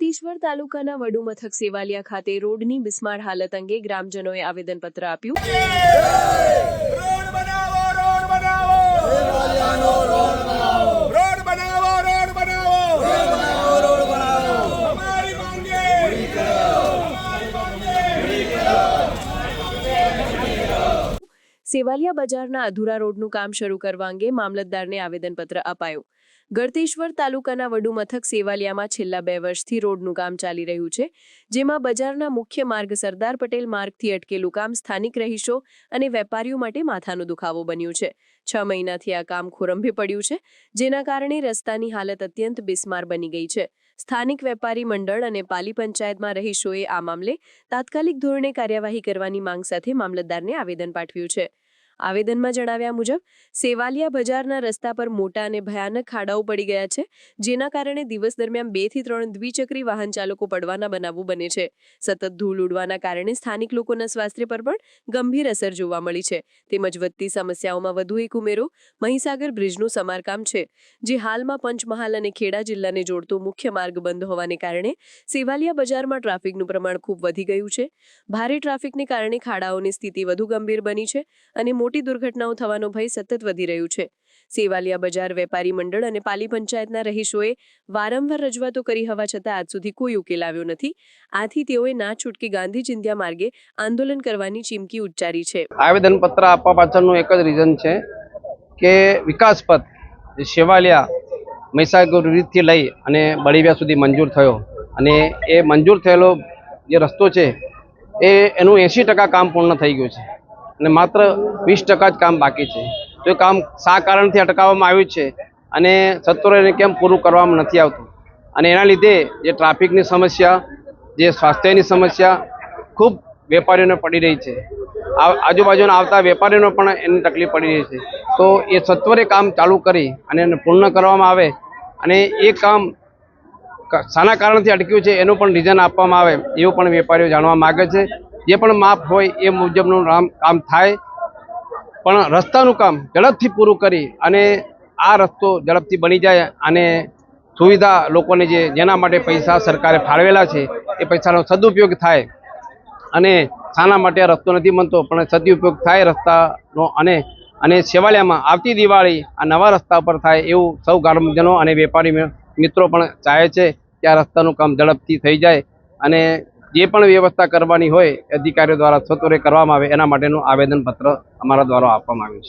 ગળતેશ્વર તાલુકાના વડુ મથક સેવાલિયા ખાતે રોડની બિસ્માર હાલત અંગે ગ્રામજનોએ આવેદનપત્ર આપ્યું. સેવાલિયા બજારના અધૂરા રોડનું કામ શરૂ કરવા અંગે મામલતદારને આવેદનપત્ર અપાયું. ગળતેશ્વર તાલુકાના વડુ મથક સેવાલિયામાં છેલ્લા બે વર્ષથી રોડનું કામ ચાલી રહ્યું છે, જેમાં બજારના મુખ્ય માર્ગ સરદાર પટેલ માર્ગથી અટકેલું કામ સ્થાનિક રહીશો અને વેપારીઓ માટે માથાનો દુખાવો બન્યું છે. છ મહિનાથી આ કામ ખોરંભે પડ્યું છે, જેના કારણે રસ્તાની હાલત અત્યંત બિસ્માર બની ગઈ છે. સ્થાનિક વેપારી મંડળ અને પાલી પંચાયતમાં રહીશોએ આ મામલે તાત્કાલિક ધોરણે કાર્યવાહી કરવાની માંગ સાથે મામલતદારને આવેદન પાઠવ્યું છે. આવેદનમાં જણાવ્યા મુજબ, સેવાલિયા બજારના રસ્તા પર મોટા અને ભયાનક ખાડાઓ પડી ગયા છે, જેના કારણે દિવસ દરમિયાન બેથી ત્રણ દ્વિચક્રી વાહન ચાલકો પડવાના બનાવો બને છે. સતત ધૂળ ઉડવાના કારણે સ્થાનિક લોકોના સ્વાસ્થ્ય પર પણ ગંભીર અસર જોવા મળી છે. તેમજ વધતી સમસ્યાઓમાં વધુ એક ઉમેરો, મહીસાગર બ્રિજનું સમારકામ છે, જે હાલમાં પંચમહાલ અને ખેડા જિલ્લાને જોડતો મુખ્ય માર્ગ બંધ હોવાને કારણે સેવાલિયા બજારમાં ટ્રાફિકનું પ્રમાણ ખૂબ વધી ગયું છે. ભારે ટ્રાફિકને કારણે ખાડાઓની સ્થિતિ વધુ ગંભીર બની છે અને મોટી દુર્ઘટનાઓ થવાનો ભય સતત વધી રહ્યું છે. સેવાલિયા બજાર વેપારી મંડળ અને પાલી પંચાયતના રહીશોએ વારંવાર રજૂઆતો કરી હોવા છતાં આજ સુધી કોઈ ઉકેલ આવ્યો નથી. આથી તેઓએ ના છૂટકી ગાંધી ચિંધ્યા માર્ગે આંદોલન કરવાની ચીમકી ઉચ્ચારી છે. આવેદન પત્ર આપવા પાછળનું એક જ રીઝન છે કે વિકાસ પથ, જે શેવાલિયા મહીસાગર રીતથી લઈ અને બળીવ્યા સુધી મંજૂર થયો અને એ મંજૂર થયેલો જે રસ્તો છે, એ એનું એંશી ટકા કામ પૂર્ણ થઈ ગયું છે. અને માત્ર વીસ ટકા જ કામ બાકી છે. તો કામ શા કારણથી અટકાવવામાં આવ્યું છે અને સત્વરે કેમ પૂરું કરવામાં નથી આવતું? અને એના લીધે જે ટ્રાફિકની સમસ્યા, જે સ્વાસ્થ્યની સમસ્યા ખૂબ વેપારીઓને પડી રહી છે. આજુબાજુના આવતા વેપારીઓને પણ એની તકલીફ પડી રહી છે. તો એ સત્વરે કામ ચાલુ કરી અને એને પૂર્ણ કરવામાં આવે અને એ કામ શાના કારણથી અટક્યું છે એનું પણ રીઝન આપવામાં આવે એવું પણ વેપારીઓ જાણવા માગે છે. જે પણ માપ હોય એ મુજબનું કામ થાય. પણ રસ્તાનું કામ ઝડપથી પૂરું કરી અને આ રસ્તો ઝડપથી બની જાય અને સુવિધા લોકોને જે જેના માટે પૈસા સરકારે ફાળવેલા છે, એ પૈસાનો સદુપયોગ થાય. અને શાના માટે આ રસ્તો નથી બનતો, પણ સદુપયોગ થાય રસ્તાનો અને અને સેવાલિયામાં આવતી દિવાળી આ નવા રસ્તા પર થાય એવું સૌ ગ્રામજનો અને વેપારી મિત્રો પણ ચાહે છે કે આ રસ્તાનું કામ ઝડપથી થઈ જાય. અને જે પણ વ્યવસ્થા કરવાની હોય, અધિકારીઓ દ્વારા સત્વરે કરવામાં આવે એના માટેનું આવેદનપત્ર અમારા દ્વારા આપવામાં આવ્યું છે.